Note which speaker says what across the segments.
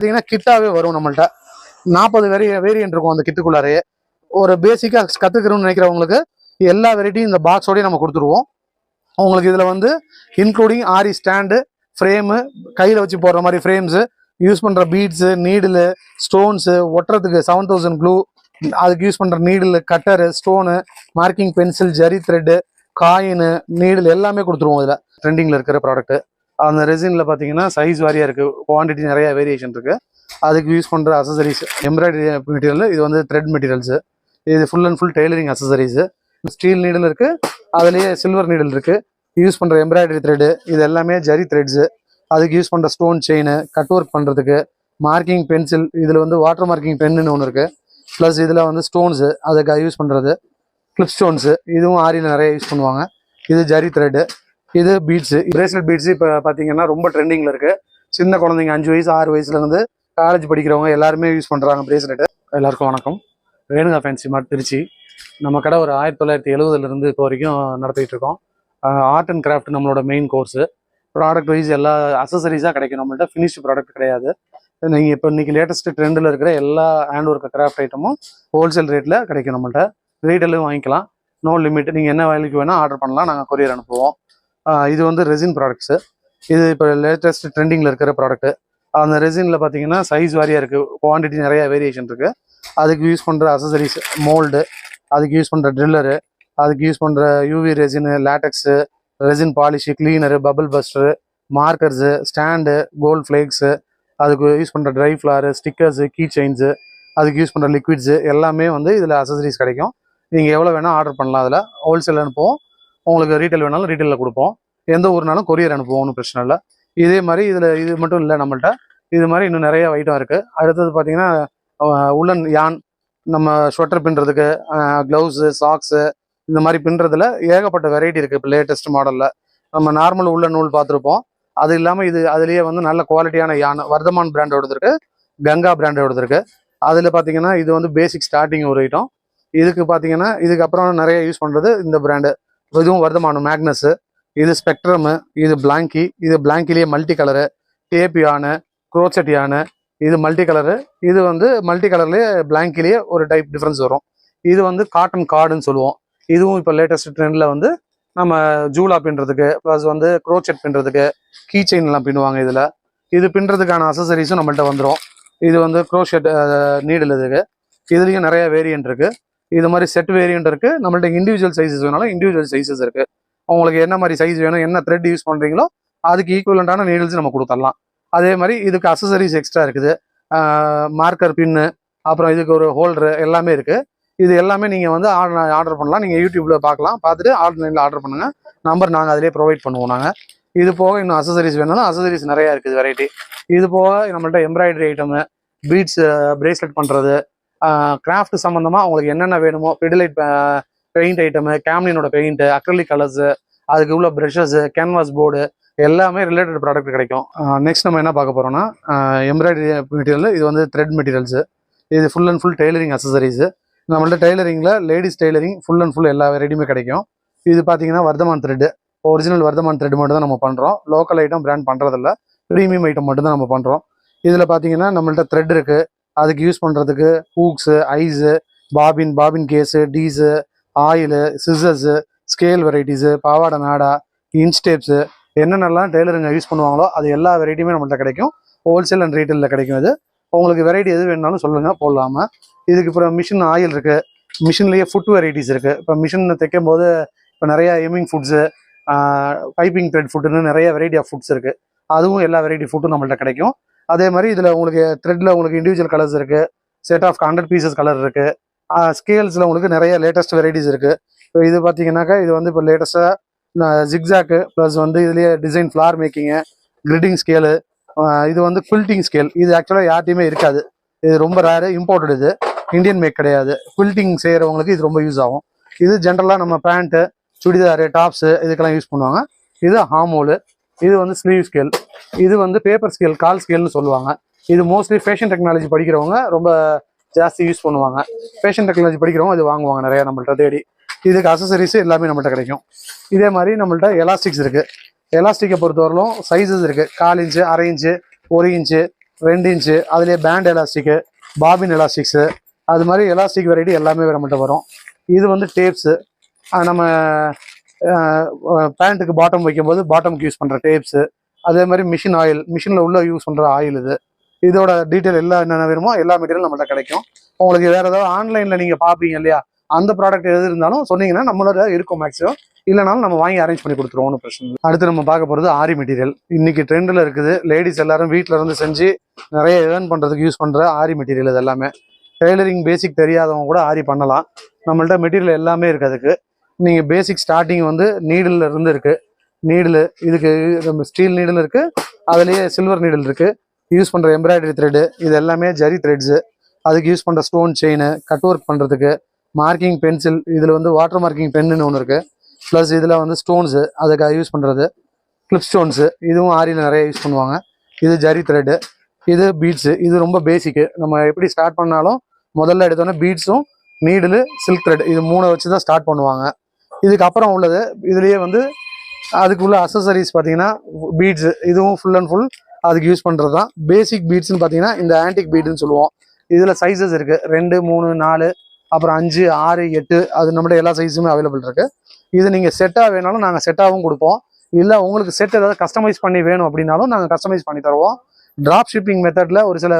Speaker 1: பார்த்தீங்கன்னா கிட்டாவே வரும் நம்மள்ட்ட. நாற்பது வேரி வேரியன்ட் இருக்கும் அந்த கிட்டுக்குள்ளாரே ஒரு பேசிக்காக கற்றுக்கணும்னு நினைக்கிறவங்களுக்கு எல்லா வெரைட்டியும் இந்த பாக்ஸோடய நம்ம கொடுத்துருவோம். உங்களுக்கு இதில் வந்து இன்க்ளூடிங் ஆரி ஸ்டாண்டு ஃப்ரேமு கையில் வச்சு போடுற மாதிரி ஃப்ரேம்ஸு யூஸ் பண்ணுற பீட்ஸு நீடிலு ஸ்டோன்ஸு ஒட்டுறதுக்கு செவன் தௌசண்ட் க்ளூ அதுக்கு யூஸ் பண்ணுற needle cutter stone marking pencil zari thread coin needle எல்லாமே கொடுத்துருவோம் இதில். ட்ரெண்டிங்கில் இருக்கிற ப்ராடக்ட்டு அந்த ரெசினில் பார்த்தீங்கன்னா சைஸ் வாரியாக இருக்குது குவான்டிட்டி நிறைய வேரியேஷன் இருக்குது அதுக்கு யூஸ் பண்ணுற அசசரிஸ் எம்ப்ராய்டரி மெட்டீரியல் இது வந்து த்ரெட் மெட்டீரியல்ஸு இது full and full tailoring accessories steel needle இருக்குது அதுலேயே சில்வர் நீடில் இருக்குது யூஸ் பண்ணுற எம்ப்ராய்டரி த்ரெட்டு இது எல்லாமே ஜரி த்ரெட்ஸு அதுக்கு யூஸ் பண்ணுற ஸ்டோன் செயின் கட் ஒர்க் பண்ணுறதுக்கு மார்க்கிங் பென்சில் இதில் வந்து வாட்டர் மார்க்கிங் பென்னு ஒன்று இருக்குது ப்ளஸ் இதில் வந்து ஸ்டோன்ஸு அதுக்காக யூஸ் பண்ணுறது கிளிப் ஸ்டோன்ஸு இதுவும் ஆரியில் நிறைய யூஸ் பண்ணுவாங்க. இது ஜரி த்ரெட்டு இது பீட்ஸு பிரேஸ்லெட் பீட்ஸ் இப்போ பார்த்தீங்கன்னா ரொம்ப ட்ரெண்டிங்கில் இருக்குது சின்ன குழந்தைங்க அஞ்சு வயசு ஆறு வயசுலேருந்து காலேஜ் படிக்கிறவங்க எல்லாருமே யூஸ் பண்ணுறாங்க பிரேஸ்லெட்டு எல்லாருக்கும் வணக்கம். Renuka fancy mart Trichy. நம்ம கடை ஒரு ஆயிரத்தி தொள்ளாயிரத்தி எழுபதுலேருந்து இப்போ வரைக்கும் நடத்திட்டு இருக்கோம். ஆர்ட் அண்ட் கிராஃப்ட் நம்மளோட மெயின் கோர்ஸு ப்ராடக்ட் வைஸ் எல்லா அசசரிஸாக கிடைக்கும் நம்மள்ட்ட. ஃபினிஷ்டு ப்ராடக்ட் கிடையாது. நீங்கள் இப்போ இன்னைக்கு லேட்டஸ்ட் ட்ரெண்டில் இருக்கிற எல்லா ஹேண்ட் ஒர்க் கிராஃப்ட் ஐட்டமும் ஹோல்சேல் ரேட்டில் கிடைக்கும் நம்மள்ட்ட. ரீட்டெயிலும் வாங்கிக்கலாம். நோ லிமிட் நீங்கள் என்ன வேலைக்கு வேணால் ஆர்டர் பண்ணலாம். நாங்கள் கொரியர் அனுப்புவோம். இது வந்து ரெசின் ப்ராடக்ட்ஸு இது இப்போ லேட்டஸ்ட் ட்ரெண்டிங்கில் இருக்கிற ப்ராடக்ட்டு அந்த ரெசினில் பார்த்தீங்கன்னா சைஸ் வாரியாக இருக்குது குவான்டிட்டி நிறைய வேரியேஷன் இருக்குது அதுக்கு யூஸ் பண்ணுற அசசரிஸ் மோல்டு அதுக்கு யூஸ் பண்ணுற ட்ரில்லரு அதுக்கு யூஸ் பண்ணுற UV resin latex resin polish cleaner bubble buster markers stand gold flakes அதுக்கு யூஸ் பண்ணுற dry flower stickers key chains அதுக்கு யூஸ் பண்ணுற லிக்விட்ஸு எல்லாமே வந்து இதில் அசசரிஸ் கிடைக்கும். நீங்கள் எவ்வளோ வேணால் ஆர்டர் பண்ணலாம். அதில் ஹோல்சேல் அனுப்புவோம். உங்களுக்கு ரீட்டைல் வேணாலும் ரீட்டைலில் கொடுப்போம். எந்த ஊர்னாலும் கொரியர் அனுப்புவோம் ஒன்றும் பிரச்சனை இல்லை. இதே மாதிரி இதில் இது மட்டும் இல்லை நம்மள்ட்ட. இது மாதிரி இன்னும் நிறைய ஐட்டம் இருக்குது அடுத்தது பார்த்தீங்கன்னா உள்ளன் யான் நம்ம ஸ்வெட்டர் பின்னுறதுக்கு க்ளவுஸு சாக்ஸு இந்த மாதிரி பின்னுறதுல ஏகப்பட்ட வெரைட்டி இருக்குது இப்போ லேட்டஸ்ட் மாடலில் நம்ம நார்மல் உள்ள நூல் பார்த்துருப்போம். அது இல்லாமல் இது அதுலேயே வந்து நல்ல குவாலிட்டியான யான் வர்தமான் பிராண்டோடது இருக்கு கங்கா பிராண்டோடது இருக்கு அதில் பார்த்தீங்கன்னா இது வந்து பேசிக் ஸ்டார்டிங் ஒரு ஐட்டம் இதுக்கு பார்த்தீங்கன்னா இதுக்கப்புறம் நிறைய யூஸ் பண்ணுறது இந்த பிராண்டு இதுவும் வர்தமானம் மேக்னஸ்ஸு இது ஸ்பெக்ட்ரமு இது பிளாங்கி இது பிளாங்கிலேயே மல்டி கலரு டேபி யானை குரோச்சட் யானை. இது மல்டி கலரு இது வந்து மல்டி கலர்லேயே பிளாங்கிலேயே ஒரு டைப் டிஃப்ரென்ஸ் வரும். இது வந்து காட்டன் கார்டுன்னு சொல்லுவோம். இதுவும் இப்போ லேட்டஸ்ட் ட்ரெண்டில் வந்து நம்ம ஜூலா பின்னுறதுக்கு ப்ளஸ் வந்து குரோச்செட் பின்னுறதுக்கு கீ செயின்லாம் பின்னுவாங்க இதில். இது பின்னுறதுக்கான அசசரிஸும் நம்மள்ட்ட வந்துடும் இது வந்து குரோஷெட் நீடில் இதுக்கு. இதுலேயும் நிறைய வேரியன்ட் இருக்குது இது மாதிரி செட் வேரியன்ட் இருக்குது நம்மள்ட்ட இண்டிவிஜுவல் சைஸஸ் வேணாலும் இண்டிவிஜுவல் சைஸஸ் இருக்குது உங்களுக்கு என்ன மாதிரி சைஸ் வேணும் என்ன த்ரெட் யூஸ் பண்ணுறீங்களோ அதுக்கு ஈக்குவலண்டான நீடில்ஸ் நம்ம கொடுத்துடலாம். அதே மாதிரி இதுக்கு அசசரிஸ் எக்ஸ்ட்ரா இருக்குது. மார்க்கர் பின்னு அப்புறம் இதுக்கு ஒரு ஹோல்டரு எல்லாமே இருக்குது இது எல்லாமே நீங்கள் வந்து ஆர்டர் ஆர்டர் பண்ணலாம். நீங்கள் யூடியூப்பில் பார்க்கலாம். பார்த்துட்டு ஆன்லைனில் ஆர்டர் பண்ணுங்கள் நம்பர் நாங்கள் அதிலே ப்ரொவைட் பண்ணுவோம் நாங்கள் இது போக இன்னும் அசசரிஸ் வேணாலும் அசசரிஸ் நிறையா இருக்குது வெரைட்டி இது போக நம்மள்ட்ட எம்ப்ராய்டரி ஐட்டமு பீட்ஸ் பிரேஸ்லெட் பண்ணுறது கிராஃப்ட் சம்மந்தமாக உங்களுக்கு என்னென்ன வேணுமோ பிடிலைட் பெயிண்ட் ஐட்டமு கேம்லினோட பெயிண்ட்டு அக்ரலிக் கலர்ஸு அதுக்கு உள்ள ப்ரஷஸ்ஸு கேன்வாஸ் போர்டு எல்லாமே ரிலேட்டட் ப்ராடக்ட் கிடைக்கும். நெக்ஸ்ட் நம்ம என்ன பார்க்க போகிறோம்னா எம்ப்ராய்டரி மெட்டீரியல் இது வந்து த்ரெட் மெட்டீரியல்ஸு இது full and full tailoring accessories நம்மள்ட்ட டெய்லரிங்கில் ladies tailoring full and full எல்லா வெரைட்டியுமே கிடைக்கும். இது பார்த்தீங்கன்னா Vardhman thread original Vardhman thread மட்டும் தான் நம்ம பண்ணுறோம் லோக்கல் ஐட்டம் பிராண்ட் பண்ணுறதில்ல ப்ரீமியம் ஐட்டம் மட்டும் தான் நம்ம பண்ணுறோம் இதில் பார்த்தீங்கன்னா நம்மள்ட்ட த்ரெட் இருக்குது அதுக்கு யூஸ் பண்ணுறதுக்கு hooks eyes bobbin bobbin case tees oil scissors scale varieties பாவாடை நாடா இன்ஸ்டேப்ஸு என்னென்னலாம் டெய்லருங்க யூஸ் பண்ணுவாங்களோ அது எல்லா வெரைட்டியுமே நம்மள்ட்ட கிடைக்கும். ஹோல்சேல் அண்ட் ரீட்டெயிலில் கிடைக்கும் இது. உங்களுக்கு வெரைட்டி எது வேணாலும் சொல்லுங்கள் போடலாமா. இதுக்கு அப்புறம் மிஷின் ஆயில் இருக்குது மிஷின்லேயே ஃபுட் வெரைட்டிஸ் இருக்குது இப்போ மிஷின் தைக்கும் போது இப்போ நிறையா எமிங் ஃபுட்ஸு பைப்பிங் த்ரெட் ஃபுட்டுன்னு நிறைய வெரைட்டி ஆஃப் ஃபுட்ஸ் இருக்குது அதுவும் எல்லா வெரைட்டி ஃபுட்டும் நம்மள்ட்ட கிடைக்கும். அதே மாதிரி இதில் உங்களுக்கு த்ரெட்டில் உங்களுக்கு இண்டிவிஜுவல் கலர்ஸ் இருக்குது set of hundred pieces colour இருக்குது ஸ்கேல்ஸில் உங்களுக்கு நிறைய லேட்டஸ்ட் வெரைட்டிஸ் இருக்குது இப்போ இது பார்த்தீங்கன்னாக்கா இது வந்து இப்போ லேட்டஸ்ட்டாக ஜிக்ஸாக்கு ப்ளஸ் வந்து இதுலேயே design flower making gridding scale இது வந்து குல்ட்டிங் ஸ்கேல் இது ஆக்சுவலாக யார்ட்டையுமே இருக்காது. இது ரொம்ப ரேரு இம்போர்ட்டட் இது. இந்தியன் மேக் கிடையாது. குல்ட்டிங் செய்கிறவங்களுக்கு இது ரொம்ப யூஸ் ஆகும். இது ஜென்ரலாக நம்ம பேண்ட்டு சுடிதாரு டாப்ஸு இதுக்கெல்லாம் யூஸ் பண்ணுவாங்க. இது ஹாமோலு இது வந்து ஸ்லீவ் ஸ்கேல் இது வந்து பேப்பர் ஸ்கேல் கால் ஸ்கேல்னு சொல்லுவாங்க. இது மோஸ்ட்லி ஃபேஷன் டெக்னாலஜி படிக்கிறவங்க ரொம்ப ஜாஸ்தி யூஸ் பண்ணுவாங்க. ஃபேஷன் டெக்னாலஜி படிக்கிறவங்க இது வாங்குவாங்க நிறையா நம்மள்ட்ட தேடி. இதுக்கு அசசரிஸ் எல்லாமே நம்மள்ட்ட கிடைக்கும். இதே மாதிரி நம்மள்ட்ட எலாஸ்டிக்ஸ் இருக்குது எலாஸ்டிக்கை பொறுத்தவரையிலும் சைஸஸ் இருக்குது கால் இன்ச்சு அரை இன்ச்சு ஒரு இன்ச்சு ரெண்டு இன்ச்சு அதுலேயே பேண்ட் எலாஸ்டிக்கு பாபின் எலாஸ்டிக்ஸு அது மாதிரி எலாஸ்டிக் வெரைட்டி எல்லாமே நம்மள்ட்ட வரும். இது வந்து டேப்ஸு நம்ம பேண்ட்டுக்கு பாட்டம் வைக்கும்போது பாட்டம்க்கு யூஸ் பண்ணுற டேப்ஸு அதே மாதிரி மிஷின் ஆயில் மிஷினில் உள்ள யூஸ் பண்ணுற ஆயில் இது. இதோட டீட்டெயில் எல்லாம் என்னென்ன வேணுமோ எல்லா மெட்டீரியல் நம்மள்ட்ட கிடைக்கும். உங்களுக்கு வேறு ஏதாவது ஆன்லைனில் நீங்கள் பார்ப்பீங்க இல்லையா? அந்த ப்ராடக்ட் எது இருந்தாலும் சொன்னீங்கன்னா நம்மளோட இருக்கும் மேக்ஸிமம் இல்லைனாலும் நம்ம வாங்கி அரேஞ்ச் பண்ணி கொடுத்துருவோம் ஒன்றும் பிரச்சனை அடுத்து நம்ம பார்க்க போகிறது ஆரி மெட்டீரியல் இன்னைக்கு ட்ரெண்டில் இருக்குது. லேடிஸ் எல்லாரும் வீட்டில் இருந்து செஞ்சு நிறைய ஏர்ன் பண்ணுறதுக்கு யூஸ் பண்ணுற ஆரி மெட்டீரியல் இது எல்லாமே. டெய்லரிங் பேசிக் தெரியாதவங்க கூட ஆரி பண்ணலாம். நம்மள்ட்ட மெட்டீரியல் எல்லாமே இருக்குது அதுக்கு. நீங்கள் பேசிக் ஸ்டார்டிங் வந்து நீடில் இருந்து இருக்குது நீடில் இதுக்கு ஸ்டீல் நீடில் இருக்கு. அதுலேயே சில்வர் நீடில் இருக்கு. யூஸ் பண்ணுற எம்ப்ராய்டரி த்ரெட்டு இது எல்லாமே ஜரி த்ரெட்ஸு அதுக்கு யூஸ் பண்ணுற ஸ்டோன் செயின் கட் ஒர்க் பண்ணுறதுக்கு மார்க்கிங் பென்சில் இதில் வந்து வாட்டர் மார்க்கிங் பென்னு ஒன்று இருக்குது ப்ளஸ் இதில் வந்து ஸ்டோன்ஸு அதுக்காக யூஸ் பண்ணுறது கிளிப் ஸ்டோன்ஸு இதுவும் ஆரியில் நிறைய யூஸ் பண்ணுவாங்க. இது ஜரி த்ரெட்டு இது பீட்ஸு இது ரொம்ப பேசிக்கு நம்ம எப்படி ஸ்டார்ட் பண்ணாலும் முதல்ல எடுத்தோன்னே பீட்ஸும் நீடில் சில்க் த்ரெட் இது மூணை வச்சு தான் ஸ்டார்ட் பண்ணுவாங்க இதுக்கப்புறம் உள்ளது இதுலேயே வந்து அதுக்குள்ள அசசரிஸ் பார்த்தீங்கன்னா பீட்ஸு இதுவும் ஃபுல் அண்ட் ஃபுல் அதுக்கு யூஸ் பண்ணுறது தான் பேசிக் பீட்ஸ்னு பார்த்தீங்கன்னா இந்த ஆன்டிக் பீட்னு சொல்லுவோம். இதில் சைஸஸ் இருக்குது ரெண்டு மூணு நாலு அப்புறம் அஞ்சு ஆறு எட்டு அது நம்மகிட்ட எல்லா சைஸுமே அவைலபிள் இருக்குது இது நீங்கள் செட்டாக வேணாலும் நாங்கள் செட்டாகவும் கொடுப்போம். இல்லை உங்களுக்கு செட் ஏதாவது கஸ்டமைஸ் பண்ணி வேணும் அப்படின்னாலும் நாங்கள் கஸ்டமைஸ் பண்ணி தருவோம். ட்ராப் ஷிப்பிங் மெத்தடில் ஒரு சில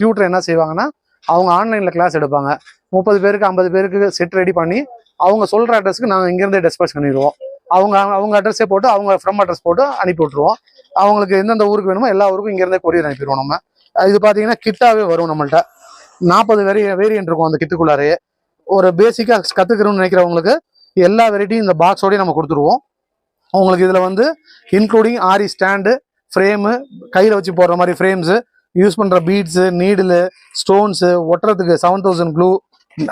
Speaker 1: டியூட்டர் என்ன செய்வாங்கன்னா அவங்க ஆன்லைனில் கிளாஸ் எடுப்பாங்க. முப்பது பேருக்கு ஐம்பது பேருக்கு செட் ரெடி பண்ணி அவங்க சொல்கிற அட்ரஸ்க்கு நாங்கள் இங்கேருந்தே டிஸ்பேச் பண்ணிடுவோம். அவங்க அவங்க அட்ரஸே போட்டு அவங்க ஃப்ரம் அட்ரஸ் போட்டு அனுப்பி விட்ருவோம் அவங்களுக்கு எந்தெந்த ஊருக்கு வேணுமோ எல்லா ஊருக்கும் இங்கேருந்தே கொரியர் அனுப்பிடுவோம் நம்ம. இது பார்த்தீங்கன்னா கிட்டாவே வரும் நம்மள்ட்ட. நாற்பது வெரி வேரியன்ட் இருக்கும் அந்த கிட்டுக்குள்ளாரே. ஒரு பேசிக்காக கற்றுக்கணும்னு நினைக்கிறவங்களுக்கு எல்லா வெரைட்டியும் இந்த பாக்ஸோடய நம்ம கொடுத்துருவோம். உங்களுக்கு இதில் வந்து இன்க்ளூடிங் ஆரி ஸ்டாண்டு ஃப்ரேமு கையில் வச்சு போடுற மாதிரி ஃப்ரேம்ஸு யூஸ் பண்ணுற பீட்ஸு நீடிலு ஸ்டோன்ஸு ஒட்டுறதுக்கு செவன் தௌசண்ட் க்ளூ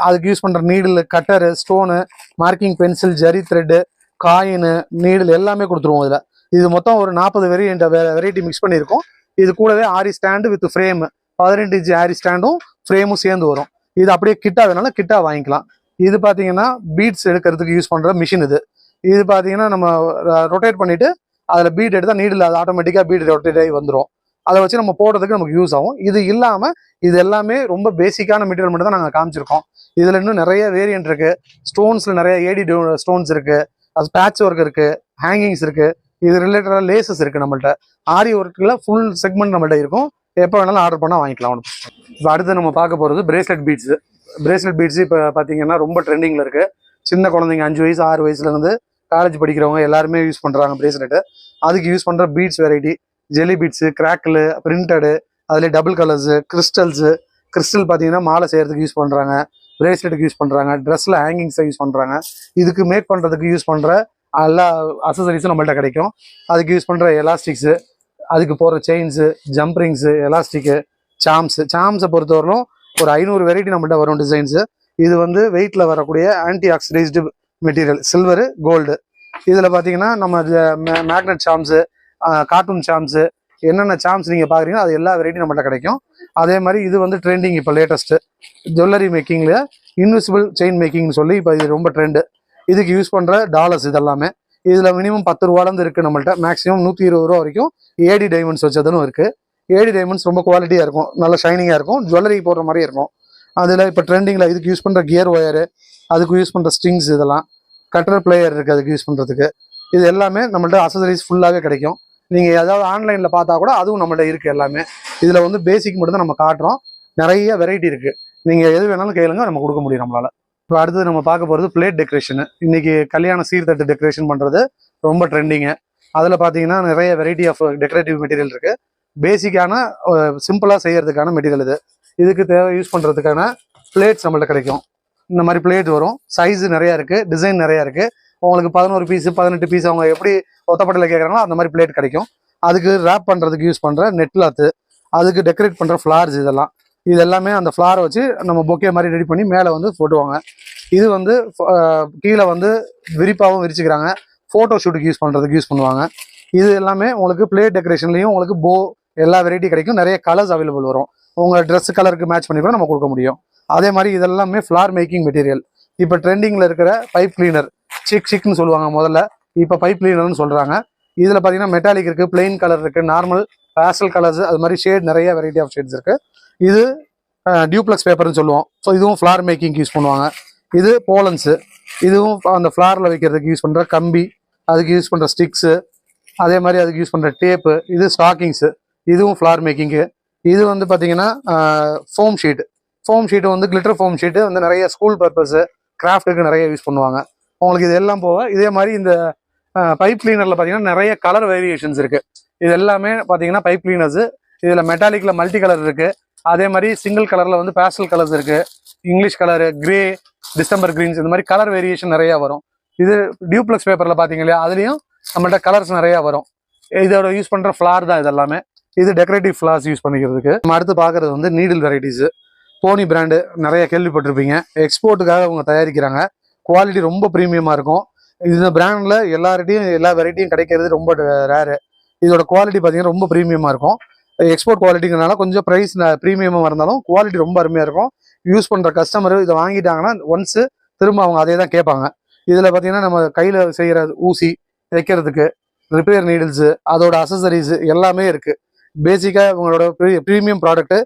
Speaker 1: அதுக்கு யூஸ் பண்ணுற needle cutter stone marking pencil zari thread coin needle எல்லாமே கொடுத்துருவோம் இதில் இது மொத்தம் ஒரு நாற்பது வெரியன்ட் வெரைட்டி மிக்ஸ் பண்ணியிருக்கோம். இது கூடவே ஆரி ஸ்டாண்டு வித் ஃப்ரேம் பதினெட்டு இன்ச்சு ஆரி ஸ்டாண்டும் ஃப்ரேமும் சேர்ந்து வரும். இது அப்படியே கிட்டா வேணாலும் கிட்டா வாங்கிக்கலாம். இது பார்த்தீங்கன்னா பீட்ஸ் எடுக்கிறதுக்கு யூஸ் பண்ணுற மிஷின் இது. இது பார்த்தீங்கன்னா நம்ம ரொட்டேட் பண்ணிவிட்டு அதில் பீட் எடுத்தால் நீடில் அது ஆட்டோமேட்டிக்காக பீட் ரொட்டேட் ஆகி வந்துடும் அதை வச்சு நம்ம போடுறதுக்கு நமக்கு யூஸ் ஆகும். இது இல்லாமல் இது எல்லாமே ரொம்ப பேசிக்கான மெட்டீரியல் மட்டும் தான் நாங்கள் காமிச்சிருக்கோம். இதில் இன்னும் நிறைய வேரியன்ட் இருக்குது ஸ்டோன்ஸில் நிறைய ஏடி ஸ்டோன்ஸ் இருக்குது அது பேட்ச் ஒர்க் இருக்கு ஹேங்கிங்ஸ் இருக்கு இது ரிலேட்டடாக லேசஸ் இருக்கு நம்மள்ட்ட. ஆரி ஒர்க்கில் ஃபுல் செக்மெண்ட் நம்மள்ட்ட இருக்கும். எப்போ வேணாலும் ஆர்டர் பண்ணால் வாங்கிக்கலாம். இப்போ அடுத்து நம்ம பார்க்க போகிறது பிரேஸ்லெட் பீட்ஸ் பிரேஸ்லெட் பீட்ஸ் இப்போ பார்த்தீங்கன்னா ரொம்ப ட்ரெண்டிங்கில் இருக்குது சின்ன குழந்தைங்க அஞ்சு வயசு ஆறு வயசுலேருந்து காலேஜ் படிக்கிறவங்க எல்லாருமே யூஸ் பண்ணுறாங்க பிரேஸ்லெட்டு அதுக்கு யூஸ் பண்ணுற beads variety jelly beads crackle printed அதுலேயே டபுள் கலர்ஸு கிறிஸ்டல்ஸு கிறிஸ்டல் பார்த்தீங்கன்னா மாலை செய்கிறதுக்கு யூஸ் பண்ணுறாங்க பிரேஸ்லெட்டுக்கு யூஸ் பண்ணுறாங்க ட்ரெஸ்ஸில் ஹேங்கிங்ஸை யூஸ் பண்ணுறாங்க இதுக்கு மேக் பண்ணுறதுக்கு யூஸ் பண்ணுற எல்லா அசசரிஸும் நம்மள்ட்ட கிடைக்கும். அதுக்கு யூஸ் பண்ணுற எலாஸ்டிக்ஸு அதுக்கு போகிற chains jump rings elastic charms சாம்ஸை பொறுத்தவரையிலும் ஒரு ஐநூறு வெரைட்டி நம்மள்ட்ட வரும் டிசைன்ஸு இது வந்து வெயிட்டில் வரக்கூடிய anti oxidised material silver gold இதில் பார்த்தீங்கன்னா நம்ம மேக்னெட் சாம்ஸு கார்ட்டூன் சாம்ஸு என்னென்ன சாம்ஸ் நீங்கள் பார்க்குறீங்களோ அது எல்லா வெரைட்டி நம்மள்ட்ட கிடைக்கும். அதே மாதிரி இது வந்து ட்ரெண்டிங் இப்போ லேட்டஸ்ட்டு ஜுவல்லரி மேக்கிங்கில் இன்விசிபிள் செயின் மேக்கிங்னு சொல்லி இப்போ இது ரொம்ப ட்ரெண்டு இதுக்கு யூஸ் பண்ணுற டாலர்ஸ் இதெல்லாமே. இதில் மினிமம் பத்து ரூபாலேருந்து இருக்குது நம்மள்ட்ட. மேக்ஸிமம் நூற்றி இருபது ரூபா வரைக்கும் ஏடி டைமண்ட்ஸ் வச்சதும் இருக்குது ஏடி டைமண்ட்ஸ் ரொம்ப குவாலிட்டியாக இருக்கும். நல்ல ஷைனிங்காக இருக்கும். ஜுவல்லரி போடுற மாதிரி இருக்கும். அதில் இப்போ ட்ரெண்டிங்கில் இதுக்கு யூஸ் பண்ணுற கியர் ஒயரு அதுக்கு யூஸ் பண்ணுற ஸ்ட்ரிங்ஸ் இதெல்லாம். கட்டர் பிளேயர் இருக்குது அதுக்கு யூஸ் பண்ணுறதுக்கு இது எல்லாமே நம்மள்ட்ட அசசரிஸ் ஃபுல்லாகவே கிடைக்கும். நீங்கள் ஏதாவது ஆன்லைனில் பார்த்தா கூட அதுவும் நம்மள்ட்ட இருக்குது எல்லாமே. இதில் வந்து பேசிக் மட்டும் தான் நம்ம காட்டுறோம். நிறைய வெரைட்டி இருக்குது நீங்கள் எது வேணாலும் கேளுங்க நம்ம கொடுக்க முடியும் நம்மளால. இப்போ அடுத்தது நம்ம பார்க்க போகிறது பிளேட் டெக்கரேஷனு இன்றைக்கி கல்யாண சீர்தட்டு டெக்கரேஷன் பண்ணுறது ரொம்ப ட்ரெண்டிங்கு அதில் பார்த்தீங்கன்னா நிறைய வெரைட்டி ஆஃப் டெக்கரேட்டிவ் மெட்டீரியல் இருக்குது பேசிக்கான சிம்பிளாக செய்கிறதுக்கான மெட்டீரியல் இது. இதுக்கு தேவை யூஸ் பண்ணுறதுக்கான பிளேட்ஸ் நம்மள்ட்ட கிடைக்கும். இந்த மாதிரி பிளேட் வரும். சைஸு நிறையா இருக்குது டிசைன் நிறையா இருக்குது உங்களுக்கு பதினோரு பீஸு பதினெட்டு பீஸ் அவங்க எப்படி ஒத்தப்பட்டில் கேட்குறாங்களோ அந்த மாதிரி பிளேட் கிடைக்கும். அதுக்கு ரேப் பண்ணுறதுக்கு யூஸ் பண்ணுற நெட் கிளாத்து அதுக்கு டெக்கரேட் பண்ணுற ஃப்ளார்ஸ் இதெல்லாம். இது எல்லாமே அந்த ஃப்ளாரை வச்சு நம்ம பொக்கே மாதிரி ரெடி பண்ணி மேலே வந்து போட்டுவாங்க. இது வந்து கீழே வந்து விரிப்பாகவும் விரிச்சுக்கிறாங்க. ஃபோட்டோ ஷூட்டுக்கு யூஸ் பண்ணுறதுக்கு யூஸ் பண்ணுவாங்க. இது எல்லாமே உங்களுக்கு பிளேட் டெக்கரேஷன்லையும் உங்களுக்கு போ எல்லா வெரைட்டி கிடைக்கும். நிறைய கலர்ஸ் அவைலபிள் வரும். உங்கள் ட்ரெஸ் கலருக்கு மேட்ச் பண்ணி கூட நம்ம கொடுக்க முடியும். அதே மாதிரி இதெல்லாமே ஃப்ளார் மேக்கிங் மெட்டீரியல் இப்போ ட்ரெண்டிங்கில் இருக்கிற பைப் கிளீனர் சிக் சிக்னு சொல்லுவாங்க முதல்ல. இப்போ பைப் கிளீனர்னு சொல்கிறாங்க இதில் பார்த்தீங்கன்னா மெட்டாலிக் இருக்குது பிளெயின் கலர் இருக்குது நார்மல் பேஸ்டல் கலர்ஸ் அது மாதிரி ஷேட் நிறைய வெரைட்டி ஆஃப் ஷேட்ஸ் இருக்குது இது டியூப்ளக்ஸ் பேப்பர்னு சொல்லுவோம். ஸோ இதுவும் ஃப்ளார் மேக்கிங் யூஸ் பண்ணுவாங்க. இது போலன்ஸு இதுவும் அந்த ஃப்ளாரில் வைக்கிறதுக்கு யூஸ் பண்ணுற கம்பி அதுக்கு யூஸ் பண்ணுற ஸ்டிக்ஸு அதே மாதிரி அதுக்கு யூஸ் பண்ணுற டேப்பு இது ஸ்டாக்கிங்ஸு இதுவும் ஃப்ளார் மேக்கிங்கு இது வந்து பார்த்தீங்கன்னா ஃபோம் ஷீட்டு ஃபோம் ஷீட்டு வந்து கிளிட்டர் ஃபோம் ஷீட்டு வந்து நிறைய ஸ்கூல் பர்பஸு கிராஃப்ட்டுக்கு நிறைய யூஸ் பண்ணுவாங்க. உங்களுக்கு இது எல்லாம் போக இதே மாதிரி இந்த பைப் கிளீனரில் பார்த்தீங்கன்னா நிறைய கலர் வேரியேஷன்ஸ் இருக்குது இது எல்லாமே பார்த்தீங்கன்னா பைப் கிளீனர்ஸு இதில் மெட்டாலிக்கில் மல்டி கலர் இருக்குது அதே மாதிரி சிங்கிள் கலரில் வந்து பேஸ்டல் கலர்ஸ் இருக்குது English colour grey December greens இந்த மாதிரி கலர் வேரியேஷன் நிறையா வரும். இது டியூப்ளெக்ஸ் பேப்பரில் பார்த்தீங்க இல்லையா அதுலேயும் நம்மள்ட்ட கலர்ஸ் நிறையா வரும். இதோட யூஸ் பண்ணுற ஃப்ளார் தான் இது எல்லாமே இது டெக்கரேட்டிவ் ஃப்ளார்ஸ் யூஸ் பண்ணிக்கிறதுக்கு. நம்ம அடுத்து பார்க்குறது வந்து நீடில் வெரைட்டிஸு போனி பிராண்டு நிறைய கேள்விப்பட்டிருப்பீங்க. எக்ஸ்போர்ட்டுக்காக அவங்க தயாரிக்கிறாங்க. குவாலிட்டி ரொம்ப ப்ரீமியமாக இருக்கும். இந்த பிராண்டில் எல்லார்ட்டையும் எல்லா வெரைட்டியும் கிடைக்கிறது ரொம்ப ரேரு இதோட குவாலிட்டி பார்த்தீங்கன்னா ரொம்ப ப்ரீமியமாக இருக்கும். எக்ஸ்போர்ட் குவாலிட்டிங்கிறனால கொஞ்சம் ப்ரைஸ் ப்ரீமியமாக இருந்தாலும் குவாலிட்டி ரொம்ப அருமையாக இருக்கும். யூஸ் பண்ணுற கஸ்டமர் இதை வாங்கிட்டாங்கன்னா ஒன்ஸு திரும்ப அவங்க அதே தான் கேட்பாங்க. இதில் பார்த்தீங்கன்னா நம்ம கையில் செய்கிற ஊசி வைக்கிறதுக்கு ரிப்பேர் நீடில்ஸு அதோட அசசரிஸ் எல்லாமே இருக்குது பேசிக்காக உங்களோட ப்ரீமியம் ப்ராடக்ட்டு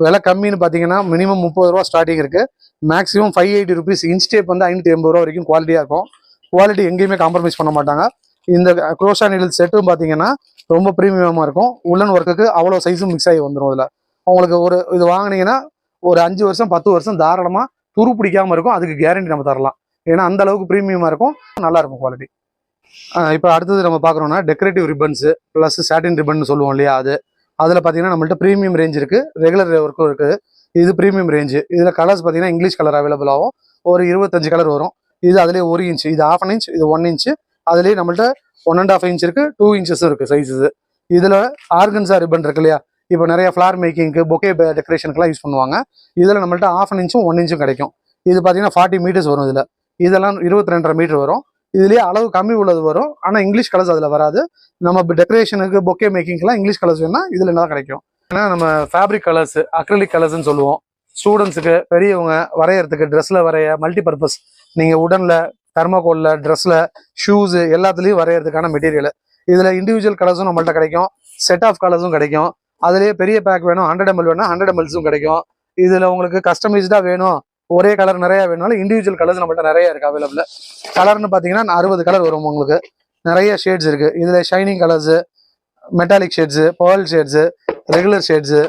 Speaker 1: விலை கம்மின்னு பார்த்தீங்கன்னா மினிமம் முப்பது ரூபா ஸ்டார்டிங் இருக்குது maximum five eighty rupees inch tape வந்து ஐநூற்றி எண்பது ரூபா வரைக்கும் குவாலிட்டியாக இருக்கும். குவாலிட்டி எங்கேயுமே காம்ப்ரமைஸ் பண்ண மாட்டாங்க. இந்த குரோஷா நீடில் செட்டும் பார்த்தீங்கன்னா ரொம்ப ப்ரீமியமாக இருக்கும். உள்ளன் ஒர்க்குக்கு அவ்வளோ சைஸும் மிக்ஸ் ஆகி வந்துடும் இதில் உங்களுக்கு ஒரு இது வாங்குனீங்கன்னா ஒரு அஞ்சு வருஷம் பத்து வருஷம் தாராளமாக துரு பிடிக்காம இருக்கும். அதுக்கு கேரண்டி நம்ம தரலாம். ஏன்னா அந்த அளவுக்கு ப்ரீமியமாக இருக்கும். நல்லா இருக்கும் குவாலிட்டி இப்போ அடுத்தது நம்ம பார்க்குறோம்னா decorative ribbons plus satin ribbon சொல்லுவோம் இல்லையா அது. அதில் பார்த்தீங்கன்னா நம்மள்ட்ட ப்ரீமியம் ரேஞ்ச் இருக்குது ரெகுலர் ஒர்க்கும் இருக்குது இது ப்ரீமியம் ரேஞ்சு இதில் கலர்ஸ் பார்த்தீங்கன்னா இங்கிலீஷ் கலர் அவைலபிள் ஆகும். ஒரு இருபத்தஞ்சு கலர் வரும். இது அதிலே ஒரு இன்ச் இது ஆஃப் அன் இன்ச் இது ஒன் இன்ச்சு அதுலேயே நம்மள்ட்ட ஒன் அண்ட் ஆஃப் இன்ச் இருக்குது டூ இன்ச்சஸும் இருக்குது சைஸஸ் இதில் ஆர்கன்ஸா ரிப்பன் இருக்கு இல்லையா? இப்போ நிறைய ஃப்ளார் மேக்கிங்க்கு பொக்கே டெக்கரேஷனுக்குலாம் யூஸ் பண்ணுவாங்க. இதில் நம்மள்ட்ட ஆஃப் அன் இன்ச்சும் ஒன் இன்ச்சும் கிடைக்கும். இது பார்த்தீங்கன்னா ஃபார்ட்டி மீட்டர்ஸ் வரும் இதில். இதெல்லாம் இருபத்தி ரெண்டரை மீட்டர் வரும். இதுலேயே அளவு கம்மி உள்ளது வரும். ஆனால் இங்கிலீஷ் கலர்ஸ் அதில் வராது. நம்ம டெக்கரேஷனுக்கு பொக்கே மேக்கிங்க்குலாம் இங்கிலீஷ் கலர்ஸ் வேணால் இதில் என்ன கிடைக்கும். ஏன்னா நம்ம ஃபேப்ரிக் கலர்ஸ் அக்ரலிக் கலர்ஸ்னு சொல்லுவோம். ஸ்டூடெண்ட்ஸுக்கு பெரியவங்க வரையறதுக்கு ட்ரெஸ்ஸில் வரைய மல்டி பர்பஸ் நீங்கள் உடனில் தர்மகோலில் ட்ரெஸ்ஸில் ஷூஸு எல்லாத்துலேயும் வரைகிறதுக்கான மெட்டீரியல் இதில் இண்டிவிஜுவல் கலர்ஸும் நம்மள்ட்ட கிடைக்கும். செட் ஆஃப் கலர்ஸும் கிடைக்கும். அதுலேயே பெரிய பேக் வேணும் ஹண்ட்ரட் எம்எல் வேணும் ஹண்ட்ரட் எம்எல்ஸும் கிடைக்கும். இதில் உங்களுக்கு கஸ்டமைஸ்டாக வேணும். ஒரே கலர் நிறையா வேணும்னாலும் இண்டிவிஜுவல் கலர்ஸ் நம்மள்ட்ட நிறைய இருக்குது அவைலபிள் கலர்னு பார்த்தீங்கன்னா அறுபது கலர் வரும் உங்களுக்கு. நிறைய ஷேட்ஸ் இருக்குது இதில் shining colours metallic shades pearl shades regular shades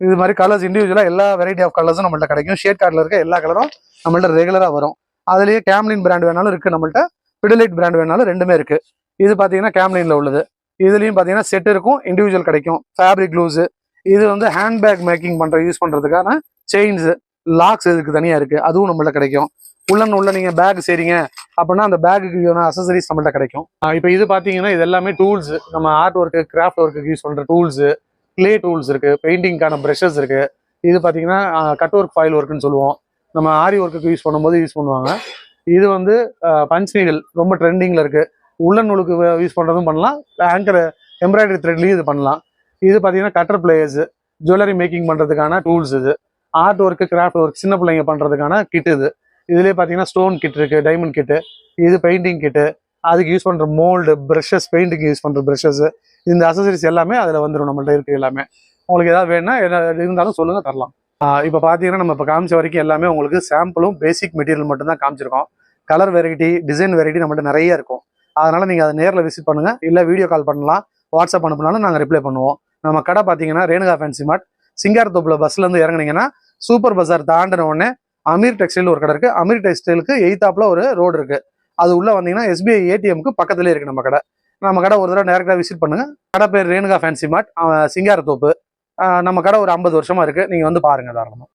Speaker 1: இது மாதிரி கலர்ஸ் இண்டிவிஜுவலாக எல்லா வெரைட்டி ஆஃப் கலர்ஸும் நம்மள்ட்ட கிடைக்கும். ஷேட் கார்டில் இருக்க எல்லா கலரும் நம்மள்ட்ட ரெகுலராக வரும். அதுலேயே கேம்லின் பிராண்ட் வேணாலும் இருக்கு நம்மள்ட்ட. பிடிலைட் பிராண்ட் வேணாலும் ரெண்டுமே இருக்கு. இது பார்த்தீங்கன்னா கேம்லினில் உள்ளது. இதுலேயும் பார்த்தீங்கன்னா செட் இருக்கும் இண்டிவிஜுவல் கிடைக்கும். ஃபேப்ரிக் க்ளூஸு இது வந்து ஹேண்ட்பேக் மேக்கிங் பண்ற யூஸ் பண்றதுக்கான செயின்ஸு லாக்ஸ் இதுக்கு தனியா இருக்கு. அதுவும் நம்மள்ட்ட கிடைக்கும். உள்ளன்னு உள்ள நீங்க பேக் செய்றீங்க அப்படின்னா அந்த பேக்குக்கு அசசரிஸ் நம்மள்ட்ட கிடைக்கும். இப்போ இது பாத்தீங்கன்னா இது எல்லாமே டூல்ஸ் நம்ம ஆர்ட் ஒர்க்கு கிராஃப்ட் ஒர்க்குக்கு யூஸ் பண்ணுற டூல்ஸு கிளே டூல்ஸ் இருக்குது பெயிண்டிங்கான ப்ரஷஸ் இருக்குது இது பார்த்தீங்கன்னா கட் ஒர்க் ஃபாயில் ஒர்க்குன்னு சொல்லுவோம். நம்ம ஆரி ஒர்க்குக்கு யூஸ் பண்ணும்போது யூஸ் பண்ணுவாங்க. இது வந்து பஞ்ச் நீடில் ரொம்ப ட்ரெண்டிங்கில் இருக்கு. உள்ளன் நூலுக்கு யூஸ் பண்ணுறதும் பண்ணலாம். ஆங்கர் எம்ப்ராய்டரி த்ரெட்லயும் இது பண்ணலாம். இது பார்த்தீங்கன்னா கட்டர் பிளேயர்ஸு ஜுவல்லரி மேக்கிங் பண்ணுறதுக்கான டூல்ஸ் இது. ஆர்ட் ஒர்க்கு கிராஃப்ட் ஒர்க் சின்ன பிள்ளைங்க பண்ணுறதுக்கான கிட் இது. இதுலேயே பார்த்தீங்கன்னா ஸ்டோன் கிட் இருக்குது டைமண்ட் கிட்டு இது பெயிண்டிங் கிட்டு அதுக்கு யூஸ் பண்ணுற மோல்டு ப்ரஷஸ் பெயிண்டிங் யூஸ் பண்ணுற ப்ரஷஸ் இந்த அசசரிஸ் எல்லாமே அதில் வந்துடும் நம்மள்ட்ட இருக்குது எல்லாமே. உங்களுக்கு ஏதாவது வேணும்னா என்ன இருந்தாலும் சொல்லுங்கள் தரலாம். இப்போ பார்த்தீங்கன்னா நம்ம இப்போ காமிச்ச வரைக்கும் எல்லாமே உங்களுக்கு சாம்பிளும் பேசிக் மெட்டீரியல் மட்டும்தான் காமிச்சிருக்கோம். கலர் வெரைட்டி டிசைன் வெரைட்டி நம்மள்ட்ட நிறைய இருக்கும். அதனால் நீங்கள் அதை நேரில் விசிட் பண்ணுங்கள் இல்லை வீடியோ கால் பண்ணலாம். வாட்ஸ்அப் அனுப்பினாலும் நாங்கள் ரிப்ளை பண்ணுவோம். நம்ம கடை பார்த்தீங்கன்னா ரேணுகா ஃபேன்சி மார்ட் சிங்காரத்தோப்புல பஸ்லேருந்து இறங்குனீங்கன்னா சூப்பர் பஸார் தாண்டின உடனே அமீர் டெக்ஸ்டைல் ஒரு கடை இருக்குது அமீர் டெக்ஸ்டைலுக்கு எய்தாப்ல ஒரு ரோடு இருக்குது அது உள்ளே வந்தீங்கன்னா எஸ்பிஐ ஏடிஎம்க்கு பக்கத்துலேயே இருக்குது நம்ம கடை. நம்ம கடை ஒரு தடவை டேரெக்டாக விசிட் பண்ணுங்க. கடை பேர் ரேணுகா ஃபேன்சி மார்ட் சிங்காரத்தோப்பு. ஆஹ் நம்ம கடை ஒரு ஐம்பது வருஷமா இருக்கு. நீங்க வந்து பாருங்க தாராளமாக